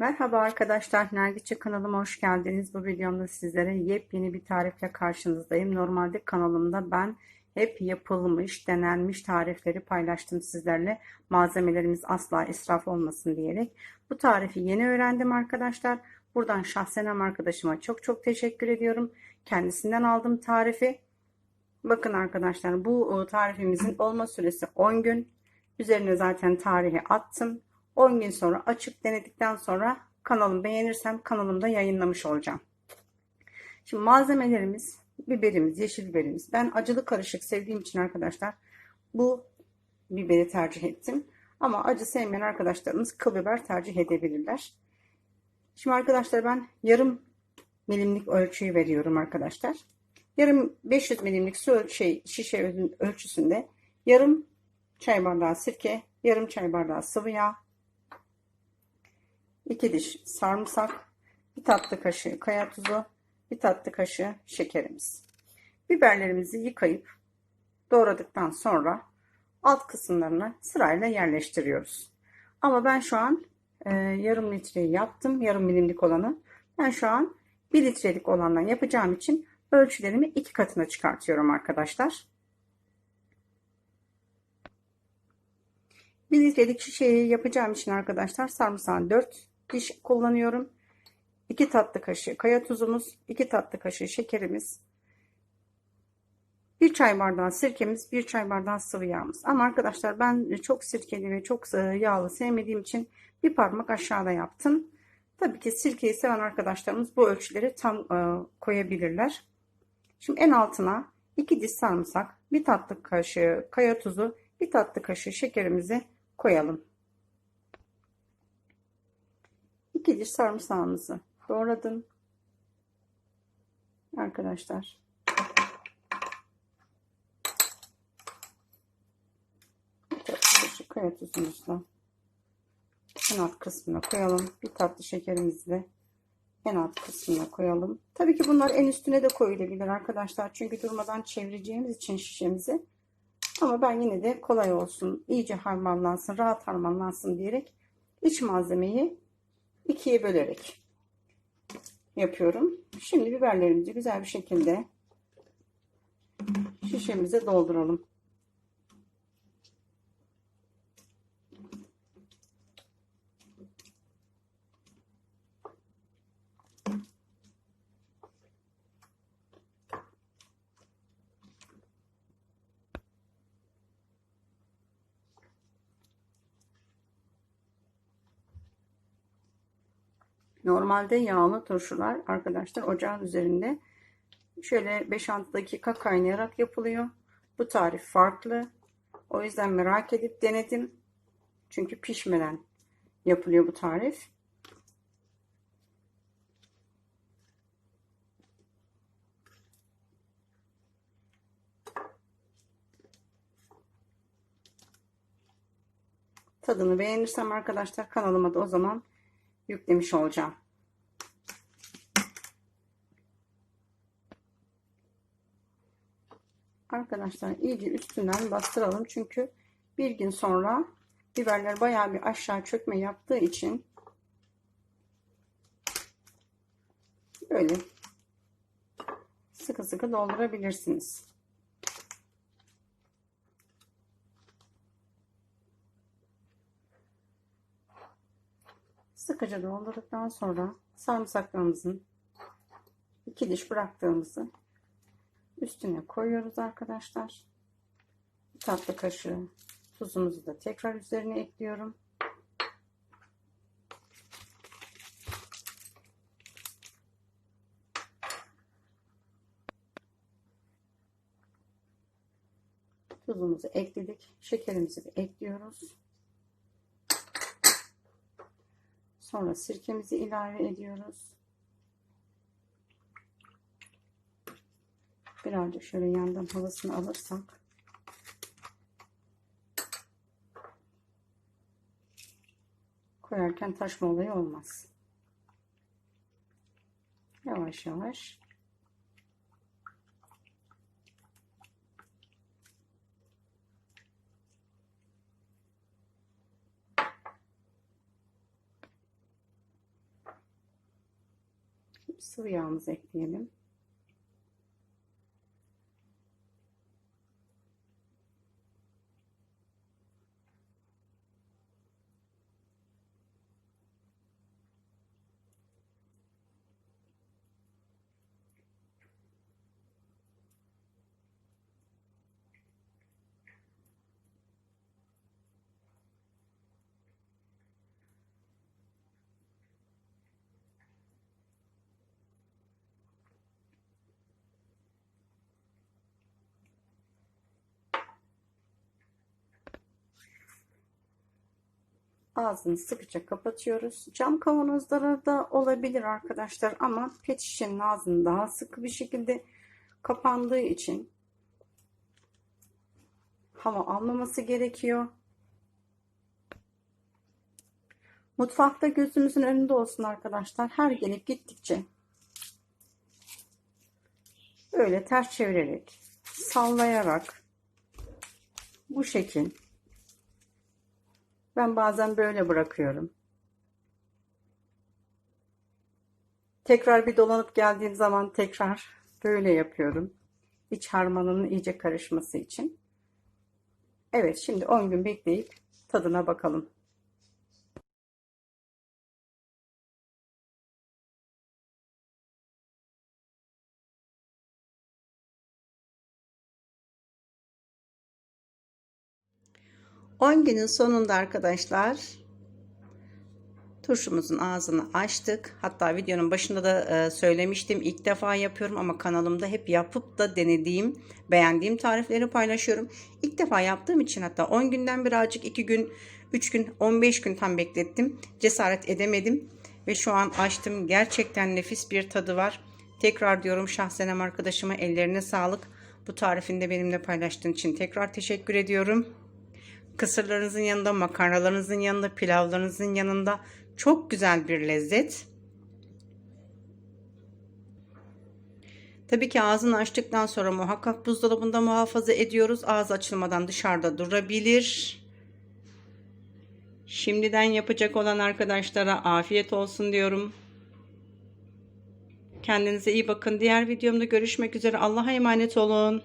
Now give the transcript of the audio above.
Merhaba arkadaşlar, Nergiçe kanalıma hoş geldiniz. Bu videomda sizlere yepyeni bir tarifle karşınızdayım. Normalde kanalımda ben hep yapılmış, denenmiş tarifleri paylaştım sizlerle. Malzemelerimiz asla israf olmasın diyerek. Bu tarifi yeni öğrendim arkadaşlar. Buradan şahsenem arkadaşıma çok çok teşekkür ediyorum. Kendisinden aldım tarifi. Bakın arkadaşlar bu tarifimizin olma süresi 10 gün. Üzerine zaten tarihi attım. 10 gün sonra açıp denedikten sonra kanalımı beğenirsem kanalımda yayınlamış olacağım. Şimdi malzemelerimiz biberimiz, yeşil biberimiz. Ben acılı karışık sevdiğim için arkadaşlar bu biberi tercih ettim. Ama acı sevmeyen arkadaşlarımız kıl biber tercih edebilirler. Şimdi arkadaşlar ben yarım milimlik ölçüyü veriyorum arkadaşlar. Yarım 500 milimlik su şey, şişe ölçüsünde yarım çay bardağı sirke, yarım çay bardağı sıvı yağ, 2 diş sarımsak, bir tatlı kaşığı kaya tuzu, bir tatlı kaşığı şekerimiz. Biberlerimizi yıkayıp doğradıktan sonra alt kısımlarına sırayla yerleştiriyoruz. Ama ben şu an e, yarım litreyi yaptım. Yarım milimlik olanı. Ben şu an 1 litrelik olandan yapacağım için ölçülerimi iki katına çıkartıyorum arkadaşlar. 1 litrelik şişeyi yapacağım için arkadaşlar sarımsağın 4 diş kullanıyorum. 2 tatlı kaşığı kaya tuzumuz, 2 tatlı kaşığı şekerimiz, 1 çay bardağı sirkemiz, 1 çay bardağı sıvı yağımız. Ama arkadaşlar ben çok sirkeli ve çok yağlı sevmediğim için bir parmak aşağıda yaptım. Tabii ki sirkeyi seven arkadaşlarımız bu ölçüleri tam e, koyabilirler. Şimdi en altına 2 diş sarımsak, 1 tatlı kaşığı kaya tuzu, 1 tatlı kaşığı şekerimizi koyalım. 2 diş sarımsağımızı doğradım. Arkadaşlar. Kaya tuzumuzu en alt kısmına koyalım. Bir tatlı şekerimizi de en alt kısmına koyalım. Tabii ki bunlar en üstüne de koyulabilir arkadaşlar. Çünkü durmadan çevireceğimiz için şişemizi. Ama ben yine de kolay olsun, iyice harmanlansın, rahat harmanlansın diyerek iç malzemeyi ikiye bölerek yapıyorum. Şimdi biberlerimizi güzel bir şekilde şişemize dolduralım. Normalde yağlı turşular arkadaşlar ocağın üzerinde şöyle 5-6 dakika kaynayarak yapılıyor. Bu tarif farklı. O yüzden merak edip denedim. Çünkü pişmeden yapılıyor bu tarif. Tadını beğenirsem arkadaşlar kanalıma da o zaman yüklemiş olacağım. Arkadaşlar iyice üstünden bastıralım. Çünkü bir gün sonra biberler bayağı bir aşağı çökme yaptığı için böyle sıkı sıkı doldurabilirsiniz. Sıkıca doldurduktan sonra sarımsaklarımızın iki diş bıraktığımızı üstüne koyuyoruz arkadaşlar. Bir tatlı kaşığı tuzumuzu da tekrar üzerine ekliyorum. Tuzumuzu ekledik. Şekerimizi de ekliyoruz. Sonra sirkemizi ilave ediyoruz. Birazcık şöyle yandan havasını alırsak koyarken taşma olayı olmaz. Yavaş yavaş sıvı yağımızı ekleyelim. Ağzını sıkıca kapatıyoruz. Cam kavanozları da olabilir arkadaşlar ama pet şişenin ağzını daha sıkı bir şekilde kapandığı için hava almaması gerekiyor. Mutfakta gözümüzün önünde olsun arkadaşlar. Her gelip gittikçe böyle ters çevirerek, sallayarak bu şekil ben bazen böyle bırakıyorum. Tekrar bir dolanıp geldiğim zaman tekrar böyle yapıyorum. İç harmanının iyice karışması için. Evet şimdi 10 gün bekleyip tadına bakalım. On günün sonunda arkadaşlar turşumuzun ağzını açtık. Hatta videonun başında da e, söylemiştim. İlk defa yapıyorum ama kanalımda hep yapıp da denediğim, beğendiğim tarifleri paylaşıyorum. İlk defa yaptığım için hatta 10 günden birazcık 2 gün, 3 gün, 15 gün tam beklettim. Cesaret edemedim ve şu an açtım. Gerçekten nefis bir tadı var. Tekrar diyorum şahsenem arkadaşıma ellerine sağlık. Bu tarifini de benimle paylaştığın için tekrar teşekkür ediyorum kısırlarınızın yanında, makarnalarınızın yanında, pilavlarınızın yanında çok güzel bir lezzet. Tabii ki ağzını açtıktan sonra muhakkak buzdolabında muhafaza ediyoruz. Ağız açılmadan dışarıda durabilir. Şimdiden yapacak olan arkadaşlara afiyet olsun diyorum. Kendinize iyi bakın. Diğer videomda görüşmek üzere. Allah'a emanet olun.